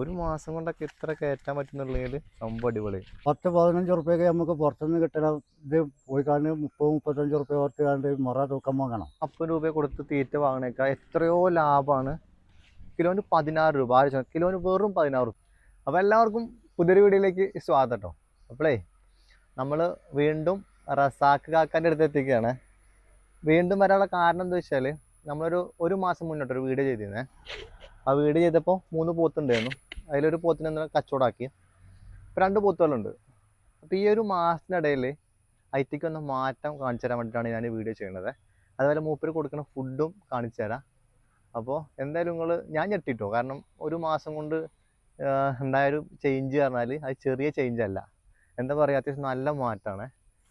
ഒരു മാസം കൊണ്ടൊക്കെ ഇത്ര കയറ്റാൻ പറ്റുന്നുള്ളതിൽ സംഭവം അടിപൊളി. പത്ത് പതിനഞ്ച് ഉറുപ്പ്യൊക്കെ നമുക്ക് പുറത്തുനിന്ന് കിട്ടണ ഇത് പോയി കാണുന്ന മുപ്പത് മുപ്പത്തഞ്ച് ഉറുപ്പ്യ പുറത്ത് കണ്ട് മുറ തൂക്കം വാങ്ങണം. മുപ്പത് രൂപ കൊടുത്ത് തീറ്റ വാങ്ങണേക്കാൾ എത്രയോ ലാഭമാണ് കിലോന് പതിനാറ് രൂപ ആവശ്യം കിലോന് വെറും പതിനാറ് രൂപ. അപ്പോൾ എല്ലാവർക്കും പുതിയൊരു വീഡിയോയിലേക്ക് സ്വാഗതം കേട്ടോ അപ്പോഴേ നമ്മൾ വീണ്ടും റസാക്ക് കാക്കാന്റെ അടുത്ത് എത്തിക്കുകയാണ് വീണ്ടും വരാനുള്ള കാരണം എന്താ വെച്ചാൽ നമ്മളൊരു ഒരു മാസം മുന്നോട്ട് ഒരു വീഡിയോ ചെയ്തിരുന്നേ. ആ വീഡിയോ ചെയ്തപ്പോൾ മൂന്ന് പോത്തുണ്ടായിരുന്നു. അതിലൊരു പോത്തിനെ എന്നാൽ കച്ചവടമാക്കി ഇപ്പം രണ്ട് പോത്തുകളുണ്ട്. അപ്പോൾ ഈ ഒരു മാസത്തിനിടയിൽ ഐറ്റിക്ക് ഒന്ന് മാറ്റം കാണിച്ചു തരാൻ വേണ്ടിയിട്ടാണ് ഞാൻ വീഡിയോ ചെയ്യുന്നത്. അതുപോലെ മൂപ്പര് കൊടുക്കുന്ന ഫുഡും കാണിച്ചു തരാം. അപ്പോൾ എന്തായാലും നിങ്ങൾ ഞാൻ ഞെട്ടിട്ടോ. കാരണം ഒരു മാസം കൊണ്ട് ഉണ്ടായൊരു ചേഞ്ച് പറഞ്ഞാൽ അത് ചെറിയ ചേഞ്ച് അല്ല. എന്താ പറയുക അത്യാവശ്യം നല്ല മാറ്റമാണ്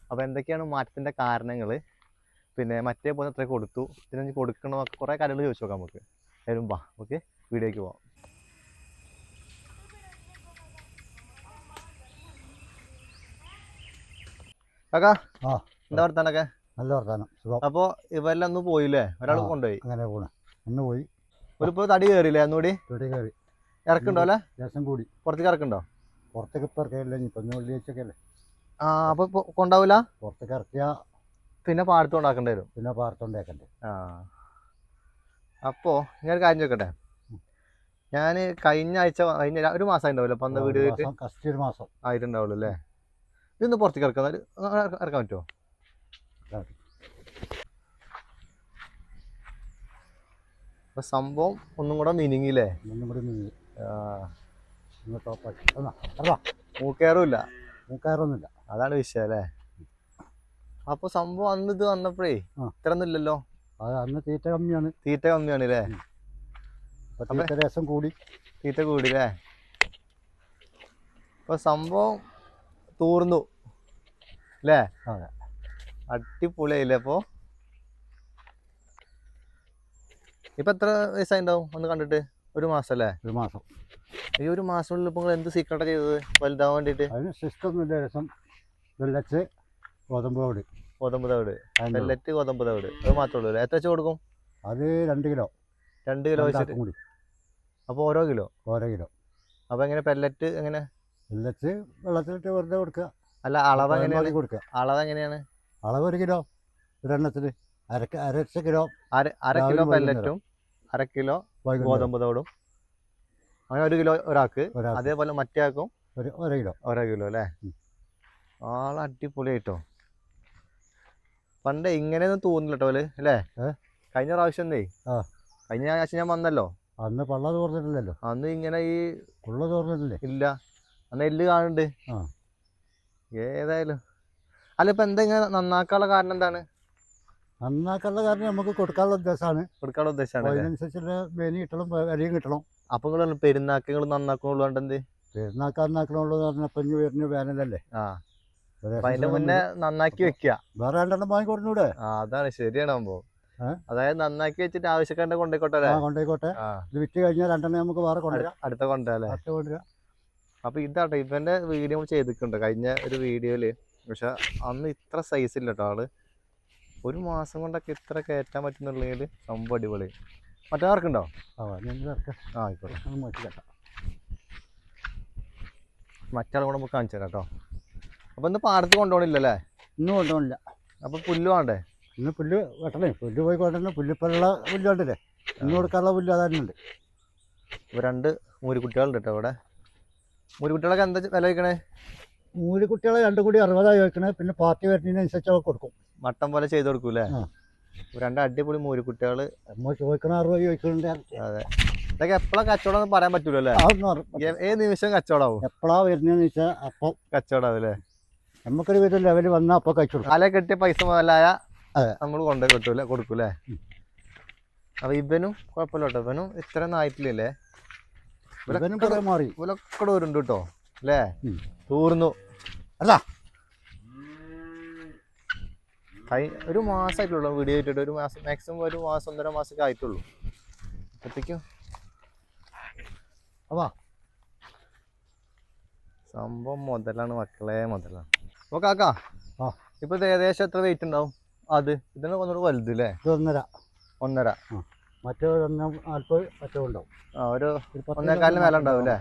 അപ്പോൾ എന്തൊക്കെയാണ് മാറ്റത്തിന്റെ കാരണങ്ങൾ പിന്നെ മറ്റേ പോലെ എത്ര കൊടുത്തു. പിന്നെ കൊടുക്കണമൊക്കെ കുറേ കാര്യങ്ങൾ ചോദിച്ചു നോക്കാം നമുക്ക്. വരുമ്പോൾ ഓക്കെ വീഡിയോയ്ക്ക് പോവാം. കാക്കാ ആ. എന്താ വർത്താനൊക്കെ? നല്ല വർത്താനം സുഖം. അപ്പോ ഇവരെല്ലാം ഒന്ന് പോയില്ലേ? ഒരാൾ. കൊണ്ടുപോയി? അങ്ങനെ പോണ്. ഇന്ന് പോയി. ഒരു തടി കയറിയില്ലേ ഒന്നുകൂടി? തടി കയറി. ഇറക്കുണ്ടോ അല്ലേ? ദേശം കൂടി. പുറത്തേക്ക് ഇറക്കുണ്ടോ? പുറത്തേക്ക് ഇപ്പൊ ഇറക്കിയില്ല ഇനി ഇപ്പം വെള്ളിയാഴ്ചയൊക്കെ അല്ലേ ആ അപ്പൊ കൊണ്ടാവൂല? പുറത്തേക്ക് ഇറക്കിയ പിന്നെ പാടത്ത് വരും. പിന്നെ പാടത്തോണ്ടാക്കണ്ടേ ആ. അപ്പോൾ ഞാൻ കാര്യം ചോദിക്കട്ടെ? ഞാൻ കഴിഞ്ഞ ആഴ്ച കഴിഞ്ഞ ഒരു മാസം ഉണ്ടാവില്ല അപ്പം വീഡിയോ ചെയ്തിട്ട് ഒരു മാസം. ആയിട്ടുണ്ടാവുള്ളൂ അല്ലേ? ഇതൊന്ന് പുറത്തേക്ക് ആ, ഇറക്കാൻ പറ്റുമോ? അപ്പൊ സംഭവം ഒന്നും കൂടെ മീനിങ്ങില്ലേ ഒന്നും കൂടി മൂക്കയറൊന്നുമില്ല അതാണ് വിഷയം അല്ലേ? അപ്പൊ സംഭവം അന്ന് ഇത് വന്നപ്പോഴേ. ഇത്ര ഒന്നുമില്ലല്ലോ അന്ന് തീറ്റ കമ്മിയാണ്. തീറ്റ കമ്മിയാണ് അല്ലേ? രസം കൂടി. തീറ്റ കൂടില്ലേ അപ്പൊ സംഭവം തൂർന്നു. അല്ലേ അതെ. അടിപൊളിയായില്ലേ അപ്പോ? ഇപ്പൊ എത്ര വയസ്സായിണ്ടാവും ഒന്ന് കണ്ടിട്ട്. ഒരു മാസം അല്ലേ ഒരു മാസം. ഈ ഒരു മാസമുള്ളിൽ ഇപ്പൊ നിങ്ങൾ എന്ത് സീക്രട്ടാ ചെയ്തത്? വലുതാവാൻ വേണ്ടിയിട്ട്? അതിന് സിസ്റ്റമൊന്നുമില്ല രസം വെള്ളച്ച് ഗോതമ്പ് തവിട്. ഗോതമ്പ് തവിട്. പെല്ലറ്റ് ഗോതമ്പ് തവിട്. അത് മാത്രമേ ഉള്ളൂ എത്ര വെച്ച് കൊടുക്കും? അത് രണ്ട് കിലോ. രണ്ട് കിലോ വെച്ചിട്ട്. കൂടി. അപ്പോൾ ഓരോ കിലോ? ഓരോ കിലോ. അപ്പോൾ എങ്ങനെ? പെല്ലറ്റ് എങ്ങനെ? വെള്ളച്ച് വെള്ളത്തിലിട്ട് വെറുതെ കൊടുക്കുക അല്ല അളവ് എങ്ങനെയാണ്? കൊടുക്കുക അളവ് എങ്ങനെയാണ്? അളവ് ഒരു കിലോ ഒരെണ്ണത്തിന് അര അര കിലോ. അര അര കിലോ പെല്ലറ്റും അര കിലോ ഗോതമ്പ് തോടും. അങ്ങനെ ഒരു കിലോ ഒരാൾക്ക്. അതേപോലെ മറ്റേ ആൾക്കും ഒരു ഒര കിലോ. ഒര കിലോ അല്ലേ? ആളെ അടിപൊളി അടിപൊളിയായിട്ടോ? പണ്ട് ഇങ്ങനെയൊന്നും തോന്നില്ല കേട്ടോ അല്ലേ? അല്ലേ കഴിഞ്ഞ പ്രാവശ്യം എന്തേ? ആ. കഴിഞ്ഞ ആഴ്ച ഞാൻ വന്നല്ലോ. അന്ന് പള്ള തോർന്നിട്ടില്ലല്ലോ. അന്ന് ഇങ്ങനെ ഈ ഉള്ള തോർന്നിട്ടില്ലേ? ഇല്ല. അന്ന് എല്ല് കാണുന്നുണ്ട്. ആ. ഏതായാലും. അല്ല ഇപ്പൊ എന്താ ഇങ്ങനെ നന്നാക്കാനുള്ള കാരണം എന്താണ്? നന്നാക്കാനുള്ള കാരണം നമുക്ക് കൊടുക്കാനുള്ള ഉദ്ദേശമാണ്. കൊടുക്കാനുള്ള ഉദ്ദേശമാണ് അതിനനുസരിച്ചുള്ള വേനി കിട്ടണം വിലയും കിട്ടണം. അപ്പൊ നിങ്ങൾ പെരുന്നാക്ക് നിങ്ങൾ നന്നാക്കുള്ളൂ എന്ത്? പെരുന്നാക്കാൻ നന്നാക്കണുള്ളൂ പറഞ്ഞപ്പോ ഇനി വരുന്ന വേനലല്ലേ? ആ. അതിന്റെ മുന്നേ നന്നാക്കി വെക്കുക. വേറെ രണ്ടെണ്ണം വാങ്ങി കൊടുത്തൂടെ ആ അതാണ് ശരിയാണ് അമ്പോ അതായത് നന്നാക്കി വെച്ചിട്ട് ആവശ്യക്കാരുടെ കൊണ്ടുപോയിക്കോട്ടെ കൊണ്ടുപോയിക്കോട്ടെ. ഇത് വിറ്റ് കഴിഞ്ഞാൽ രണ്ടെണ്ണം നമുക്ക് വേറെ കൊണ്ടുവരാം. അടുത്ത- അടുത്ത കൊണ്ടുവരാം അടുത്ത കൊണ്ടുവരാം. അപ്പൊ ഇതാട്ടോ ഇവന്റെ വീഡിയോ ചെയ്തിട്ടുണ്ട്. കഴിഞ്ഞ ഒരു വീഡിയോയിൽ പക്ഷെ അന്ന് ഇത്ര സൈസ് ഇല്ല കേട്ടോ ആൾ. ഒരു മാസം കൊണ്ടൊക്കെ ഇത്ര കയറ്റാൻ പറ്റുന്നുള്ളതിൽ സംഭവം അടിപൊളി. മറ്റാർക്കുണ്ടോ ആ ഞങ്ങൾ ഇറക്കാം ആ. ആയിക്കോട്ടെ. അത് മാറ്റി കേട്ടോ മറ്റാൾ കൂടെ നമുക്ക് കാണിച്ചു തരാം കേട്ടോ അപ്പൊ ഇന്ന് പാടത്ത് കൊണ്ടുപോകണില്ലല്ലേ ഇന്നും കൊണ്ടുപോകണില്ല. അപ്പൊ പുല്ല് വേണ്ടേ? ഇന്ന് പുല്ല് വെട്ടണേ. പുല്ല് പോയി കൊണ്ടുവന്ന് പുല്ലിപ്പുള്ള പുല്ല് കണ്ടില്ലേ? ഇന്ന് കൊടുക്കാനുള്ള പുല്ല് അതാരുണ്ട് രണ്ട് രണ്ട് മൂരിക്കുട്ടികളുണ്ട് കേട്ടോ ഇവിടെ. മൂരിക്കുട്ടികളൊക്കെ എന്താ വില വയ്ക്കണേ മൂന്ന് കുട്ടികളെ രണ്ടും കൂടി അറുപതായി വെക്കണേ പിന്നെ പാർട്ടി വരുന്നതിനനുസരിച്ച് കൊടുക്കും. മട്ടം പോലെ ചെയ്ത് കൊടുക്കൂലേ. രണ്ട് അടിപൊളി മൂരിക്കുട്ടികൾ നമ്മൾ ചോദിക്കണ അറുപത് ചോദിക്കുന്നുണ്ട് അതെ. ഇതൊക്കെ എപ്പോഴാ കച്ചവടം എന്ന് പറയാൻ പറ്റൂലോ അല്ലേ അതൊന്നും ഏത് നിമിഷം കച്ചവടാവും? എപ്പോഴാ വരുന്നതെന്ന് വെച്ചാൽ അപ്പം കച്ചവടാവും അല്ലേ നമുക്കൊരു വിധം ലെവൽ വന്നാൽ അപ്പോൾ കഴിച്ചു കൊടുക്കും തല കെട്ടിയ പൈസ മുതലായ. നമ്മൾ കൊണ്ടുപോയി കിട്ടൂല കൊടുക്കൂലേ ഉം. അപ്പൊ ഇവനും കുഴപ്പമില്ല കേട്ടോ. ഇവനും ഇത്ര ഒന്നും ഇവനും കുറേ മാറി. ഇവലൊക്കെ വരുന്നുണ്ട് കേട്ടോ. അല്ലേ. തൂർന്നു. അല്ല. ഒരു മാസമായിട്ടുള്ളൂ വീഡിയോ ഇട്ടിട്ട്. ഒരു മാസം മാക്സിമം ഒരു മാസം ഒന്നര മാസമൊക്കെ ആയിട്ടുള്ളൂ. എത്തിക്കും. അപ്പാ സംഭവം മുതലാണ് മക്കളെ മുതലാണ്. ഓ കാക്കാ. ആ. ഇപ്പൊ ഏകദേശം എത്ര വെയിറ്റ് ഉണ്ടാവും? അത്. ഇതിന് ഒന്നുകൂടെ വലുത് അല്ലേ ഒന്നര. ഒന്നര. ആ. മറ്റേ ഒന്നേ നാൽപ്പത് മറ്റേ ഉണ്ടാവും ആ ഒരു കിലോ മേലെ ഉണ്ടാവും അല്ലേ?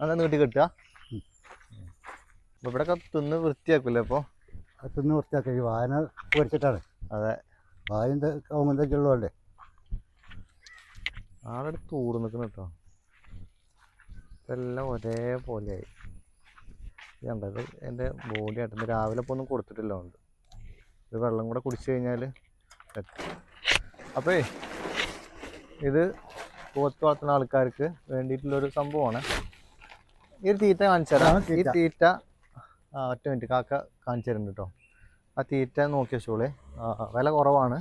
അതാ നീട്ടി കിട്ടുക? ഇവിടെ തിന്ന് വൃത്തിയാക്കൂലേ അപ്പൊ? തിന്ന് വൃത്തിയാക്കി. ഈ വായന പൊരിച്ചിട്ടാണ്. അതെ. വായന്റെ കൗമന്തൊക്കെ ഉള്ളതല്ലേ ആളെടുത്ത് നിൽക്കുന്നു കേട്ടോ ഇതെല്ലാം ഒരേപോലെയായി. കണ്ടത് എന്റെ ബോഡി ആയിട്ട് രാവിലെ ഇപ്പോൾ ഒന്നും കൊടുത്തിട്ടില്ല ഉണ്ട് ഇത് വെള്ളം കൂടെ കുടിച്ചു കഴിഞ്ഞാൽ അപ്പേ ഇത് പോത്ത് വളർത്തുന്ന ആൾക്കാർക്ക് വേണ്ടിയിട്ടുള്ളൊരു സംഭവമാണ്. ഈ ഒരു തീറ്റ കാണിച്ചു തരാം. ഈ തീറ്റ. ഒറ്റ മിനിറ്റ് കാക്ക കാണിച്ചു തരുന്നുണ്ട് കേട്ടോ. ആ തീറ്റ നോക്കി വെച്ചോളെ. വില കുറവാണ്.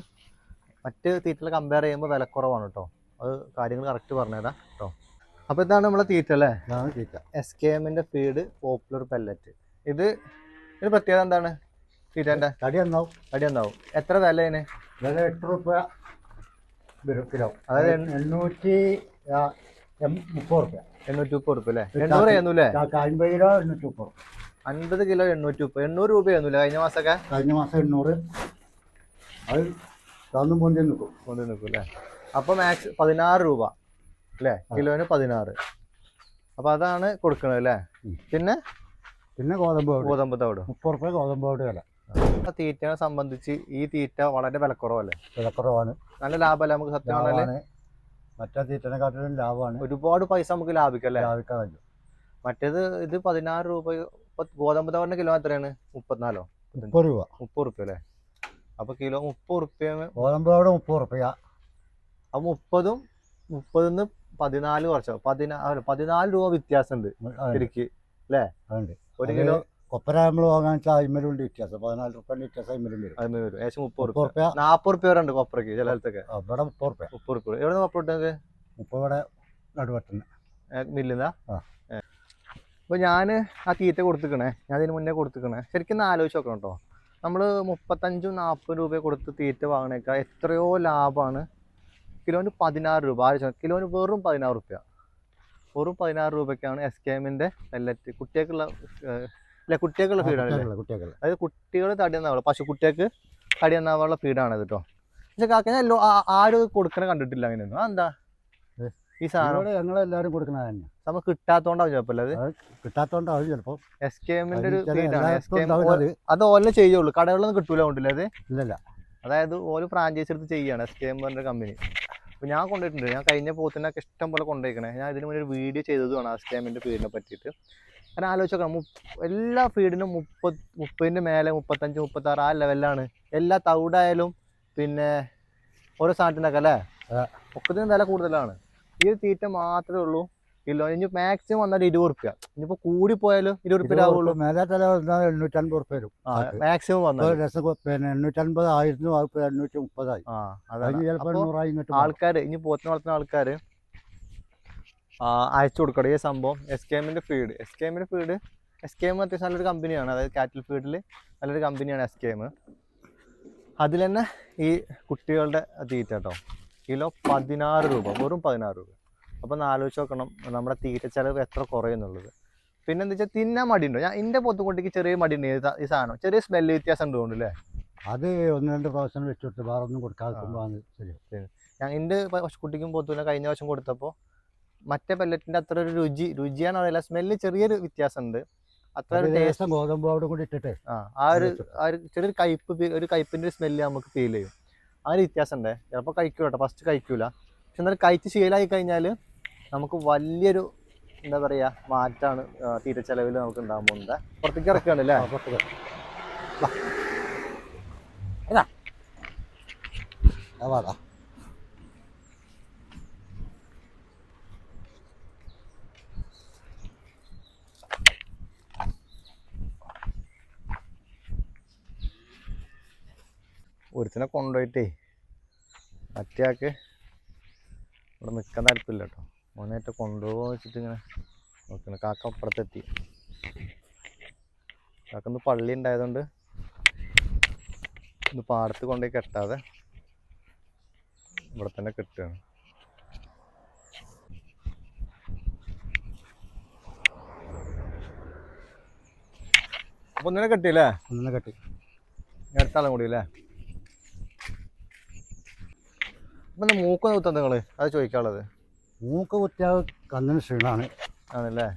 മറ്റ് തീറ്റകൾ കമ്പയർ ചെയ്യുമ്പോൾ വില കുറവാണ് കേട്ടോ. അത് കാര്യങ്ങൾ കറക്റ്റ് പറഞ്ഞുതരാം കേട്ടോ. അപ്പോൾ ഇതാണ് നമ്മളെ തീറ്റ അല്ലേ? ഇതാണ് തീറ്റ. എസ് കെ എമ്മിന്റെ ഫീഡ് പോപ്പുലർ പെല്ലറ്റ് ഇത് ഒരു പ്രത്യേകത എന്താണ്? തീറ്റേന്റെ തടി എന്നാവും അടി എന്താവും? എത്ര വില അതിന്? വില എട്ട് റുപ്യ വരും കിലോ. അതായത് എണ്ണൂറ്റി മുപ്പത് റുപ്യ. എണ്ണൂറ്റി മുപ്പത് റുപ്യ അല്ലേ? എണ്ണൂറ് ചെയ്യുന്നു അൻപത് കിലോ എണ്ണൂറ്റി മുപ്പത് അൻപത് കിലോ എണ്ണൂറ്റി മുപ്പത് എണ്ണൂറ് രൂപ ചെയ്യുന്നു കഴിഞ്ഞ മാസമൊക്കെ? കഴിഞ്ഞ മാസം എണ്ണൂറ്. അത് തന്നും പൊന്തി നിൽക്കും. പൊന്തി നിൽക്കും അല്ലേ? അപ്പോൾ മാക്സ് പതിനാറ് രൂപ. അല്ലേ കിലോന് പതിനാറ്. അപ്പോൾ അതാണ് കൊടുക്കുന്നത് അല്ലേ പിന്നെ? പിന്നെ ഗോതമ്പ് ഗോതമ്പ് തവിട്. മുപ്പത് റുപ്യ ഗോതമ്പ് തവിട് വില. തീറ്റനെ തീറ്റയെ സംബന്ധിച്ച് ഈ തീറ്റ വളരെ വിലക്കുറവല്ലേ? വിലക്കുറവാണ്. നല്ല ലാഭമല്ലേ നമുക്ക് സത്യമാണല്ലേ മറ്റേ തീറ്റനെക്കാട്ടിലും ലാഭമാണ്. ഒരുപാട് പൈസ നമുക്ക് ലാഭിക്കല്ലേ? ലാഭിക്കാൻ കഴിയും മറ്റേത് ഇത് പതിനാറ് രൂപ ഗോതമ്പ് തവിടിന് കിലോ എത്രയാണ്? മുപ്പത്തിനാലോ? മുപ്പത് രൂപ. മുപ്പത് റുപ്യ അല്ലേ അപ്പൊ കിലോ മുപ്പത് റുപ്യ ഗോതമ്പ് തവിടെ മുപ്പത് റുപ്യ. അപ്പൊ മുപ്പതും മുപ്പതിന്ന് പതിനാല് കുറച്ചോ? പതിനാല് അല്ല, പതിനാല് രൂപ വ്യത്യാസമുണ്ട് ഉണ്ട് ശരിക്ക് അതുണ്ട്. ഒരു കിലോ കൊപ്പര നമ്മൾ വാങ്ങാൻ വെച്ചാൽ അയിമലുണ്ട് വ്യത്യാസം. പതിനാല് റുപ്യന്റെ വ്യത്യാസം അയിമലും വരും. അതിന് വരും. ഏകദേശം മുപ്പത് റുപ്യ. നാൽപ്പത് നാപ്പത് റുപ്യ വരെ ഉണ്ട് കൊപ്പറയ്ക്ക് ചില സ്ഥലത്തൊക്കെ ഇവിടെ മുപ്പത് റുപ്യ. മുപ്പത് റുപ്യ. എവിടെ നിന്ന് കൊപ്പറ ഇട്ടത് മുപ്പത് ഇവിടെ നടുവട്ടുന്ന മില്ലുന്ന. അപ്പൊ ഞാൻ ആ തീറ്റ കൊടുത്തിക്കണേ. ഞാൻ അതിന് മുന്നേ കൊടുത്തിക്കണേ. ശരിക്കും ഒന്ന് ആലോചിച്ച് നോക്കണം കേട്ടോ നമ്മൾ മുപ്പത്തഞ്ചും നാൽപ്പത് രൂപ കൊടുത്ത് തീറ്റ വാങ്ങണേക്കാൾ എത്രയോ ലാഭമാണ് കിലോന് പതിനാറ് രൂപ. ആര്. കിലോന് വെറും പതിനാറ് രൂപ വെറും പതിനാറ് രൂപയ്ക്കാണ് എസ് കെ എമ്മിന്റെ പെല്ലറ്റ് കുട്ടികൾക്കുള്ള അല്ല കുട്ടികൾക്കുള്ള ഫീഡാണ് അതായത് കുട്ടികൾ തടി എന്നാവുള്ള പശു കുട്ടികൾക്ക് തടി എന്നാവാനുള്ള ഫീഡാണ് കേട്ടോ പക്ഷെ കാക്ക എല്ലോ ആരും കൊടുക്കണ കണ്ടിട്ടില്ല അങ്ങനെയൊന്നും. അതെന്താ. ഈ സാധനം. ഞങ്ങളെല്ലാരും ഞങ്ങളെല്ലാവരും കൊടുക്കുന്നത് തന്നെ. നമുക്ക് കിട്ടാത്തോണ്ടാവും ചിലപ്പോൾ അത് കിട്ടാത്തോണ്ടാവും ചിലപ്പോൾ എസ് കെ എമ്മിന്റെ ഒരു ഫീഡാണ് എസ് കെ എം അത് ഓലെ ചെയ്യുള്ളൂ. കടകളിലൊന്നും കിട്ടൂല കൊണ്ടില്ല അത്? ഇല്ലല്ല. അതായത് ഓരോ ഫ്രാഞ്ചൈസി എടുത്ത് ചെയ്യാണ് എസ് കെ എം പറഞ്ഞ കമ്പനി അപ്പോൾ ഞാൻ കൊണ്ടുപോയിട്ടുണ്ട്. ഞാൻ കഴിഞ്ഞ പോത്തിനൊക്കെ ഇഷ്ടം പോലെ കൊണ്ടുപോയിക്കണേ. ഞാൻ ഇതിന് മുന്നേ ഒരു വീഡിയോ ചെയ്തതുമാണ് എസ് കെ എമ്മിന്റെ ഫീഡിനെ പറ്റിയിട്ട്. ഞാൻ ആലോചിച്ച് നോക്കാം എല്ലാ ഫീഡിനും മുപ്പത് മുപ്പതിന്റെ മേലെ മുപ്പത്തഞ്ച് മുപ്പത്താറ് ആ ലെവലിലാണ് എല്ലാ തവിടായാലും പിന്നെ ഓരോ സാധനത്തിനൊക്കെ അല്ലേ? ആ. ഒക്കത്തിനും വില കൂടുതലാണ്. ഈ ഒരു തീറ്റ മാത്രമേ ഉള്ളൂ. കിലോ ഇനി മാക്സിമം വന്നാൽ ഇരുപത് റുപ്യ ഇനിയിപ്പോ കൂടി പോയാലും ഇരുപത് റുപ്യ ആവുള്ളൂ മേലാത്തല തല എണ്ണൂറ്റൻപത് റുപ്യ വരും. മാക്സിമം വന്നാൽ ഇപ്പൊ രസം പിന്നെ എണ്ണൂറ്റൻപത് ആയിരുന്നു എണ്ണൂറ്റി മുപ്പതായി. ആൾക്കാർ ഇനി പോത്തിനെ വളർത്തുന്ന ആൾക്കാർ അയച്ചു കൊടുക്കണം ഈ സംഭവം. എസ് കെ എമ്മിന്റെ ഫീഡ് എസ് കെ എമ്മിന്റെ ഫീഡ് എസ് കെ എം അത്യാവശ്യം നല്ലൊരു കമ്പനിയാണ് അതായത് കാറ്റിൽ ഫീഡിൽ നല്ലൊരു കമ്പനിയാണ് എസ് കെ എം അതിൽ തന്നെ ഈ കുട്ടികളുടെ തീറ്റ കേട്ടോ കിലോ പതിനാറ് രൂപ വെറും പതിനാറ് രൂപ. അപ്പോൾ ഒന്ന് ആലോചിച്ച് നോക്കണം നമ്മുടെ തീറ്റ ചിലവ് എത്ര കുറയുന്നുള്ളത് പിന്നെ എന്താ വെച്ചാൽ തിന്നാൻ മടിയുണ്ടോ? ഞാൻ എന്റെ പോത്തുകൊണ്ടിക്ക് ചെറിയ മടിയുണ്ട് ഈ ഈ സാധനം. ചെറിയ സ്മെല്ല് വ്യത്യാസം ഉണ്ട് അല്ലേ? അത് ഒന്ന് രണ്ട് പ്രാവശ്യം വെച്ചിട്ട് വേറെ ഒന്നും കൊടുക്കാതെ ശരി. ഞാൻ എന്റെ പശുക്കുട്ടിക്കും പൊത്തുവിനെ കഴിഞ്ഞ വർഷം കൊടുത്തപ്പോൾ മറ്റേ പെല്ലറ്റിന്റെ അത്ര ഒരു രുചി രുചിയാണ് അറിയില്ല. സ്മെല്ല് ചെറിയൊരു വ്യത്യാസമുണ്ട്. അത്ര ഒരു ടേസ്റ്റ് ഗോതമ്പ് അവിടെ കൂടി ഇട്ടിട്ട് ആ ആ ഒരു ആ ഒരു ചെറിയൊരു കയ്പ്പ് ഒരു കയ്പ്പിന്റെ ഒരു സ്മെല്ല് നമുക്ക് ഫീൽ ചെയ്യും. ആ ഒരു വ്യത്യാസം ഉണ്ടേ ചിലപ്പോൾ കഴിക്കൂല കേട്ടോ ഫസ്റ്റ് കഴിക്കൂല. പക്ഷെ എന്നാലും കഴിച്ച് ശീലമായി കഴിഞ്ഞാൽ നമുക്ക് വലിയൊരു എന്താ പറയാ മാറ്റാണ് തീറ്റ ചെലവിൽ നമുക്ക് ഉണ്ടാകാൻ പോകുന്നത്. പുറത്തേക്ക് ഇറക്കുകയാണ് അല്ലേ? പുറത്തേക്ക്. ഒരുത്തിനെ കൊണ്ടുപോയിട്ടേ മറ്റേ ആൾക്ക് ഇവിടെ നിൽക്കാൻ താല്പര്യമില്ല കേട്ടോ. മോനായിട്ട് കൊണ്ടുപോകാൻ വെച്ചിട്ട് ഇങ്ങനെ നോക്കണം. കാക്ക അപ്പുറത്തെത്തി. കാക്കന്ന് പള്ളി ഉണ്ടായതുകൊണ്ട് ഇന്ന് പാടത്ത് കൊണ്ടുപോയി കെട്ടാതെ ഇവിടെ തന്നെ കെട്ടുകയാണ്. അപ്പൊ ഒന്നിനെ കെട്ടിയില്ലേ ഒന്നിനെ കെട്ടി. അടുത്താളും കൂടി അല്ലേ? അപ്പൊ എന്താ മൂക്കൊന്ന് കുത്താൻ അത് ചോദിക്കാനുള്ളത്. മൂക്ക് കുത്തിയാൽ കണ്ണിന് ക്ഷീണമാണ് ആണല്ലേ?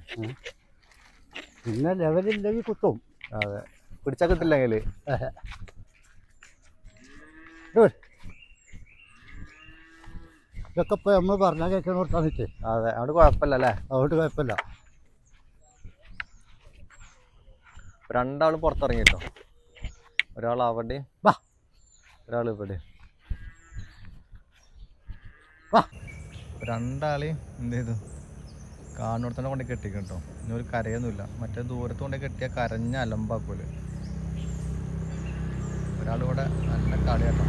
പിന്നെ ലെവലില്ലെങ്കിൽ കുത്തും. അതെ. പിടിച്ചാൽ കിട്ടില്ലെങ്കിൽ ഇതൊക്കെ ഇപ്പോൾ നമ്മൾ പറഞ്ഞാൽ കേൾക്കുന്ന കൊടുത്താൽ നിൽക്കേ അതെ. അതുകൊണ്ട് കുഴപ്പമില്ല അല്ലേ? അതുകൊണ്ട് കുഴപ്പമില്ല. രണ്ടാളും പുറത്തിറങ്ങിട്ടോ? ഒരാൾ അവിടെ വാ. ഒരാൾ ഇവിടെ. വാ. രണ്ടാളെയും എന്ത് ചെയ്തു? കാണുന്നിടത്തോടെ കൊണ്ട് കെട്ടിക്കും കേട്ടോ ഇനി ഒരു കരയൊന്നുമില്ല. മറ്റേ ദൂരത്ത് കൊണ്ട് കെട്ടിയാൽ കരഞ്ഞ അലമ്പാക്കൂൽ ഒരാളിവിടെ നല്ല കളിയാട്ടോ.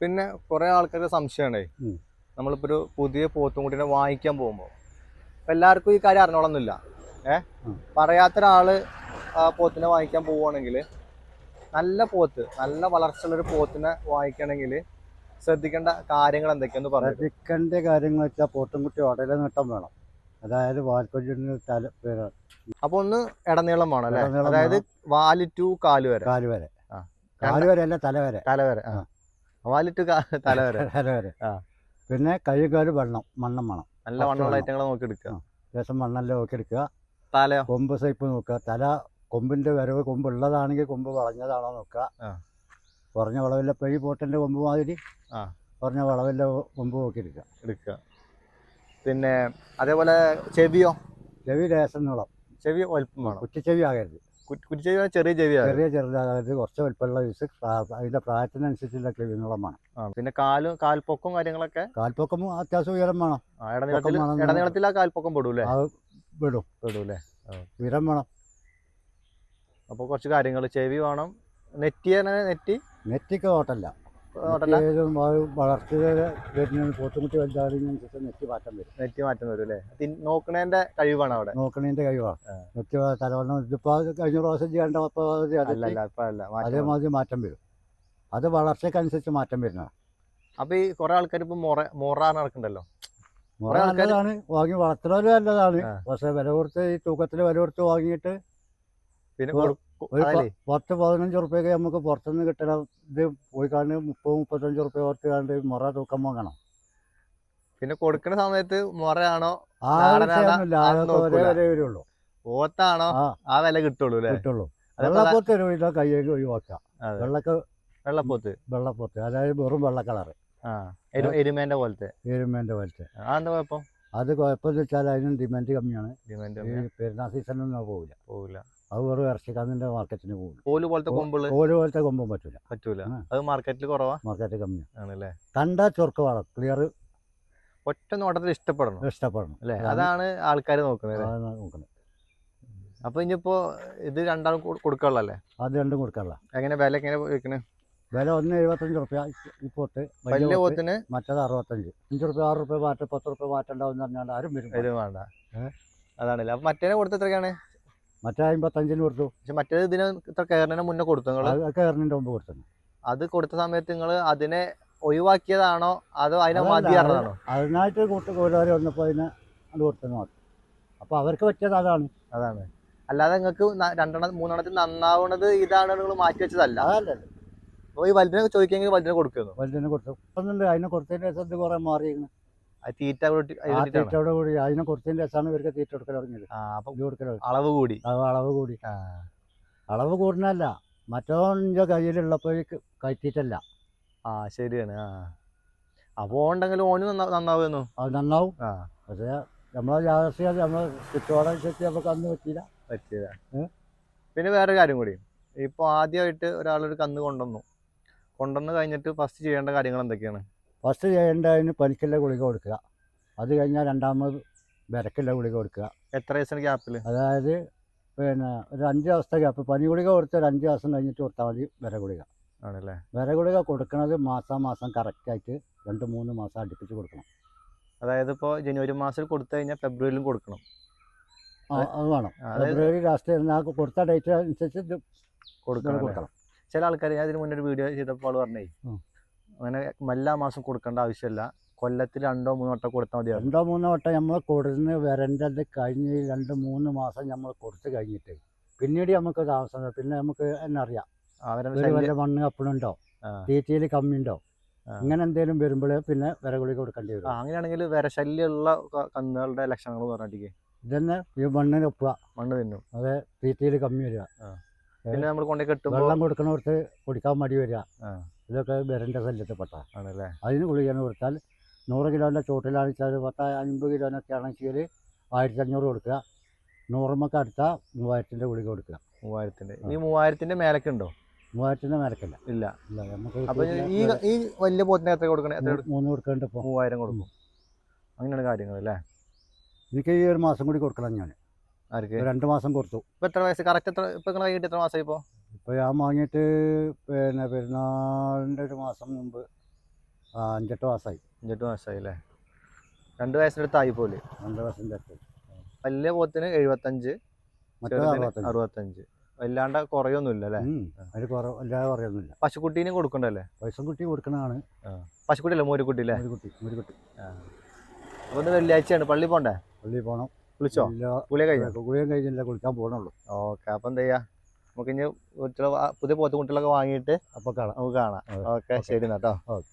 പിന്നെ കുറേ ആൾക്കാർക്ക് സംശയമുണ്ടേ നമ്മളിപ്പോൾ നമ്മളിപ്പോ ഒരു പുതിയ പോത്തും കുട്ടീനെ വാങ്ങിക്കാൻ പോകുമ്പോൾ എല്ലാവർക്കും ഈ കാര്യം അറിഞ്ഞോളന്നില്ല ഏ? ഉം. പറയാത്ത ഒരാൾ ആ പോത്തിനെ വാങ്ങിക്കാൻ പോവുകയാണെങ്കിൽ നല്ല പോത്ത് നല്ല വളർച്ചയുള്ള ഒരു പോത്തിനെ വാങ്ങിക്കണമെങ്കിൽ ശ്രദ്ധിക്കേണ്ട കാര്യങ്ങൾ എന്തൊക്കെയാന്ന് പറഞ്ഞു ശ്രദ്ധിക്കേണ്ട കാര്യങ്ങൾ വെച്ചാൽ പോത്തുംകുട്ടി ഉടലെ നീട്ടം വേണം. അതായത് വാൽക്കൊല്ലിന് തല അപ്പൊ ഒന്ന് ഇടനീളം വേണം അല്ലെ? അതായത് വാൽ ടു കാൽ വരെ. കാൽ വരെ. കാൽ വരെ അല്ല തല വരെ. തല വരെ. വാൽ ടു തല വരെ. തല വരെ. പിന്നെ കൈ കാൽ വെള്ളം മണ്ണം വേണം. നല്ല വണ്ണമുള്ള വേണം. ഐറ്റങ്ങളെ നോക്കി എടുക്കുക. ലേശം മണ്ണെല്ലാം നോക്കി എടുക്കുക. തല കൊമ്പ് സൈപ്പ് നോക്കുക. തല കൊമ്പിന്റെ വരവ് കൊമ്പ് ഉള്ളതാണെങ്കിൽ കൊമ്പ് വളഞ്ഞതാണോ നോക്കുക. കുറഞ്ഞ വളവില്ല പഴി പോട്ടന്റെ കൊമ്പ് മാതിരി. കുറഞ്ഞ വളവില്ല കൊമ്പ് നോക്കി എടുക്കുക. എടുക്കുക. പിന്നെ അതേപോലെ ചെവിയോ? ചെവി ലേശം നീളം. ചെവി വലുപ്പം വേണം. കുറ്റിച്ചെവി ആകരുത്. കുറ്റിച്ചെവി ചെറിയ ചെവി ചെറിയ ചെറുതാകരുത്. കുറച്ച് വലുപ്പമുള്ള ജ്യൂസ് അതിന്റെ പ്രായത്തിനനുസരിച്ചുള്ള ചെവി നീളം വേണം. പിന്നെ കാലും കാൽപ്പൊക്കവും കാര്യങ്ങളൊക്കെ? കാൽപ്പൊക്കം അത്യാവശ്യം ഉയരം വേണം. ഇടനീളത്തിൽ ആ കാൽപ്പൊക്കം പെടൂലേ അത് വിടും പെടൂലേ ഉയരം വേണം. അപ്പോൾ കുറച്ച് കാര്യങ്ങൾ ചെവി വേണം. നെറ്റി തന്നെ നെറ്റി? നെറ്റിക്ക് ഓട്ടല്ല. വളർച്ച വരുന്ന പോത്തുമുട്ടി വലുതാകുന്നതിനനുസരിച്ച് നെറ്റി മാറ്റം വരും. നെറ്റി മാറ്റം വരും അല്ലേ? നോക്കണേന്റെ കഴിവാണ് അവിടെ? നോക്കണേന്റെ കഴിവാണ്. നെറ്റി തലവണ്ണം ഇതിപ്പോ കഴിഞ്ഞ പ്രാവശ്യം ചെയ്യേണ്ട. അതേമാതിരി മാറ്റം വരും. അത് വളർച്ചക്കനുസരിച്ച് മാറ്റം വരുന്ന അപ്പൊ ഈ കുറെ ആൾക്കാർ ഇപ്പൊ മൊറ മൊറ നടക്കണ്ടല്ലോ? മുറ ആൾക്കാരാണ് നല്ലതാണ്. വാങ്ങി വളർത്തുന്നവര് നല്ലതാണ്. പക്ഷെ വില കൊടുത്ത് ഈ തൂക്കത്തിൽ വില കൊടുത്ത് വാങ്ങിയിട്ട് പിന്നെ പത്ത് പതിനഞ്ച് റുപ്യൊക്കെ നമുക്ക് പുറത്തുനിന്ന് കിട്ടണ ഇത് പോയി കാണുന്ന മുപ്പത് മുപ്പത്തഞ്ച് റുപ്യ കൊടുത്ത് കണ്ട് മുറ തൂക്കം വാങ്ങണം. പിന്നെ കൊടുക്കുന്ന സമയത്ത് മുറയാണോ? വരുള്ളൂ. ഓത്താണോ ആ. വില കിട്ടുള്ളൂ കിട്ടുള്ളൂ. വെള്ളപ്പൊത്ത് ഒരു വിധം കയ്യേക്ക് വെള്ളക്ക വെള്ളപ്പോത്ത്? വെള്ളപ്പോത്ത്. അതായത് വെറും വെള്ള കളറ്. എരുമേന്റെ പോലത്തെ? എരുമേന്റെ പോലത്തെ. അതെന്താ കുഴപ്പം? അത് കുഴപ്പമെന്ന് വെച്ചാൽ അതിനും ഡിമാൻഡ് കമ്മിയാണ്. ഡിമാൻഡ് പെരുന്നാൾ സീസണൊന്നും പോകില്ല പോകില്ല അത് വെറും ഇറച്ചിക്കാന്നിന്റെ മാർക്കറ്റിന് പോകും. കോൽ പോലത്തെ കൊമ്പുകൾ ഓൽ പോലത്തെ കൊമ്പും പറ്റൂല. പറ്റൂല. ആ. അത് മാർക്കറ്റിൽ കുറവാ? മാർക്കറ്റ് കമ്മിയാണ് ആണല്ലേ? കണ്ടാൽ ചൊർക്ക് വളം ക്ലിയർ ഒറ്റ നോട്ടത്തിൽ ഇഷ്ടപ്പെടണം? ഇഷ്ടപ്പെടണം. അല്ലേ? അതാണ് അതാണ് ആൾക്കാർ നോക്കുന്നത് അല്ലേ? അതാണ് നോക്കുന്നത്. അപ്പൊ ഇനിയിപ്പോ ഇത് രണ്ടാളും കൊടുക്കാനുള്ളല്ലേ അത് രണ്ടും കൊടുക്കാനുള്ള എങ്ങനെ വില എങ്ങനെ വെക്കണേ? വില ഒന്ന് എഴുപത്തഞ്ച് റുപ്യ ഈ പോത്ത് വലിയ വലിയ പോത്ത് പോത്തിന്? മറ്റേത് അറുപത്തഞ്ച്. അഞ്ച് റുപ്യ ആറ് റുപ്യ മാറ്റം പത്ത് റുപ്യ മാറ്റണ്ടാവും എന്ന് പറഞ്ഞാൽ ആരും വരും. ഇത് വേണ്ട. ഏ? അതാണല്ലേ. അപ്പൊ മറ്റേനെ കൊടുത്ത എത്രയാണ് മറ്റേ അമ്പത്തഞ്ചിന് കൊടുത്തു. പക്ഷെ മറ്റേ ഇതിന് ഇത്ര കയറുന്നതിന് മുന്നേ കൊടുത്തു നിങ്ങൾ? അത് കയറിന്റെ മുമ്പ് കൊടുത്തു. അത് കൊടുത്ത സമയത്ത് നിങ്ങൾ അതിനെ ഒഴിവാക്കിയതാണോ? അതോ അതിനെ മതിയാണോ അതിനായിട്ട് കൂട്ട് കോലുകാർ വന്നപ്പോൾ അതിനെ അത് മാത്രം അപ്പോൾ അവർക്ക് പറ്റിയത് അതാണ്. അതാണ്. അല്ലാതെ നിങ്ങൾക്ക് രണ്ടെണ്ണം മൂന്നെണ്ണത്തിൽ നന്നാവുന്നത് ഇതാണ് നിങ്ങൾ മാറ്റി വെച്ചതല്ല. അതല്ല. അപ്പൊ ഈ വലുതിനെ ചോദിക്കെങ്കിൽ വലുതിനെ കൊടുക്കുന്നു വലുതിനെ കൊടുത്തു. ഒന്നുണ്ട് അതിനെ കൊടുത്തതിന്റെ ശേഷം കുറേ മാറിയിരുന്നു തീറ്റ തീറ്റയോട് കൂടി അതിനെ കൊടുത്തതിന്റെ രസമാണ് ഇവർക്ക് തീറ്റ കൊടുക്കൽ തുടങ്ങിയത്. കൊടുക്കൽ അളവ് കൂടി. അളവ് കൂടി. അളവ് കൂടുന്നല്ല മറ്റോന്റെ കയ്യിലുള്ളപ്പോഴേക്ക് കയറ്റിയിട്ടല്ല. ആ ശരിയാണ്. ആ. അപ്പൊ ഉണ്ടെങ്കിൽ ഓന് നന്നാവുന്നു അത് നന്നാവും. പക്ഷേ നമ്മളെ ജാഗ്രത നമ്മളെ ചുറ്റോടനുസരിച്ച് നമുക്ക് അന്ന് പറ്റിയില്ല. പറ്റിയില്ല. പിന്നെ വേറെ കാര്യം കൂടി. ഇപ്പൊ ആദ്യമായിട്ട് ഒരാളൊരു കന്ന് കൊണ്ടുവന്നു. കൊണ്ടുവന്ന് കഴിഞ്ഞിട്ട് ഫസ്റ്റ് ചെയ്യേണ്ട കാര്യങ്ങൾ എന്തൊക്കെയാണ്? ഫസ്റ്റ് ചെയ്യേണ്ട അതിന് പനിക്കുള്ള ഗുളിക കൊടുക്കുക. അത് കഴിഞ്ഞാൽ രണ്ടാമത് വിരക്കുള്ള ഗുളിക കൊടുക്കുക. എത്ര ദിവസം ഗ്യാപ്പിൽ അതായത് പിന്നെ ഒരു അഞ്ച് ദിവസത്തെ ഗ്യാപ്പ്. പനി ഗുളിക കൊടുത്ത് ഒരു അഞ്ച് ദിവസം കഴിഞ്ഞിട്ട് കൊടുത്താൽ മതി വിര ഗുളിക. ആണല്ലേ? വിര ഗുളിക കൊടുക്കുന്നത് മാസം മാസം കറക്റ്റായിട്ട് രണ്ട് മൂന്ന് മാസം അടുപ്പിച്ച് കൊടുക്കണം. അതായത് ഇപ്പോൾ ജനുവരി മാസത്തിൽ കൊടുത്തു കഴിഞ്ഞാൽ ഫെബ്രുവരിയിലും കൊടുക്കണം. ആ, അത് വേണം. ഫെബ്രുവരി ലാസ്റ്റ് കൊടുത്ത ഡേറ്റ് അനുസരിച്ച് കൊടുക്കണം കൊടുക്കണം. ചില ആൾക്കാർ ഞാൻ ഇതിന് മുന്നേ ഒരു വീഡിയോ ചെയ്തപ്പോൾ പറഞ്ഞേ. അങ്ങനെ എല്ലാ മാസം കൊടുക്കേണ്ട ആവശ്യമില്ല. കൊല്ലത്തിൽ രണ്ടോ മൂന്നോ വട്ടം കൊടുത്താൽ മതിയാകും രണ്ടോ മൂന്നോ വട്ടം നമ്മൾ കൊടുന്ന് വരേണ്ടത് കഴിഞ്ഞ് രണ്ട് മൂന്ന് മാസം നമ്മൾ കൊടുത്തു കഴിഞ്ഞിട്ട് പിന്നീട് നമുക്ക് താമസം പിന്നെ നമുക്ക് എന്നെ അറിയാം? അവരെ ഒരു വല്ല മണ്ണ് കപ്പണുണ്ടോ? തീറ്റയിൽ കമ്മിയുണ്ടോ? അങ്ങനെ എന്തേലും എന്തെങ്കിലും വരുമ്പോൾ പിന്നെ വില ഗുളിക കൊടുക്കേണ്ടി വരും. അങ്ങനെയാണെങ്കിൽ വിരശല്യമുള്ള കന്നുകളുടെ ലക്ഷണങ്ങൾ പറഞ്ഞിട്ടേ ഇതന്നെ ഈ മണ്ണിന് ഒപ്പുക മണ്ണ് തിന്നും. തീറ്റയിൽ കമ്മി വരിക. പിന്നെ നമ്മൾ കൊണ്ടേ കെട്ടും വെള്ളം കൊടുക്കണവർക്ക് കുടിക്കാൻ മടി വരിക. ഇതൊക്കെ വിരന്റെ ശല്യത്തിൽപ്പെട്ട ആണല്ലേ? അതിന് ഗുളികയാണ് കൊടുത്താൽ നൂറ് കിലോന്റെ ചോട്ടിലാണെന്ന് വെച്ചാൽ പത്ത് അൻപത് കിലോനൊക്കെ ആണെങ്കിൽ ആയിരത്തി അഞ്ഞൂറ് കൊടുക്കുക. നൂറുമൊക്കെ അടുത്താൽ മൂവായിരത്തിന്റെ ഗുളിക കൊടുക്കുക. മൂവായിരത്തിന്റെ. ഈ മൂവായിരത്തിന്റെ മേലൊക്കെ ഉണ്ടോ? മൂവായിരത്തിന്റെ മേലക്കല്ല ഇല്ല. ഇല്ല നമുക്ക് അപ്പോൾ ഈ ഈ വലിയ പോത്തിന് എത്ര കൊടുക്കണം? എത്ര? മൂന്ന് കൊടുക്കേണ്ട ഇപ്പോൾ മൂവായിരം കൊടുക്കും. അങ്ങനെയാണ് കാര്യങ്ങൾ അല്ലേ? എനിക്ക് ഈ ഒരു മാസം കൂടി കൊടുക്കണം ഞാൻ. ആർക്ക്? രണ്ട് മാസം കൊടുത്തു. ഇപ്പോൾ എത്ര വയസ്സ്? കറക്റ്റ് എത്ര ഇപ്പോൾ നിങ്ങളെ കൈകിട്ട് എത്ര മാസമായി ഇപ്പോ? ഇപ്പോൾ ഞാൻ വാങ്ങിയിട്ട് പിന്നെ പെരുന്നാളിന്റെ ഒരു മാസം മുമ്പ് അഞ്ചെട്ട് മാസമായി അഞ്ചെട്ട് മാസമായി അല്ലേ രണ്ട് വയസ്സിന്റെ ആയി പോലെ. രണ്ട് വയസ്സിന്റെ അടുത്ത്. വലിയ പോത്തിന് എഴുപത്തഞ്ച് അറുപത്തഞ്ച്. വല്ലാണ്ട് കുറയൊന്നുമില്ല അല്ലേ? അതിൽ കുറവ് അല്ലാതെ കുറയൊന്നുമില്ല. പശുക്കുട്ടീനെ കൊടുക്കണ്ടല്ലേ? പൈസ കുട്ടി കൊടുക്കണതാണ് പശുക്കുട്ടി അല്ലേ മോരുക്കുട്ടി അല്ലേ മോരുക്കുട്ടി. മോരുക്കുട്ടി അപ്പോൾ ഒന്ന് വെള്ളിയാഴ്ചയാണ്. പള്ളി പോണ്ടേ? പള്ളി പോകണം വിളിച്ചോ ഇല്ല. കഴിഞ്ഞു? കുളിയും കഴിഞ്ഞില്ല. കുളിക്കാൻ പോകണുള്ളൂ ഓക്കെ. അപ്പം എന്താ ചെയ്യാ? നമുക്ക് ഇനി പുതിയ പോത്തുകുട്ടികളൊക്കെ വാങ്ങിയിട്ട് അപ്പോൾ കാണാം നമുക്ക് കാണാം ഓക്കെ. ശരി എന്നാട്ടോ ഓക്കെ.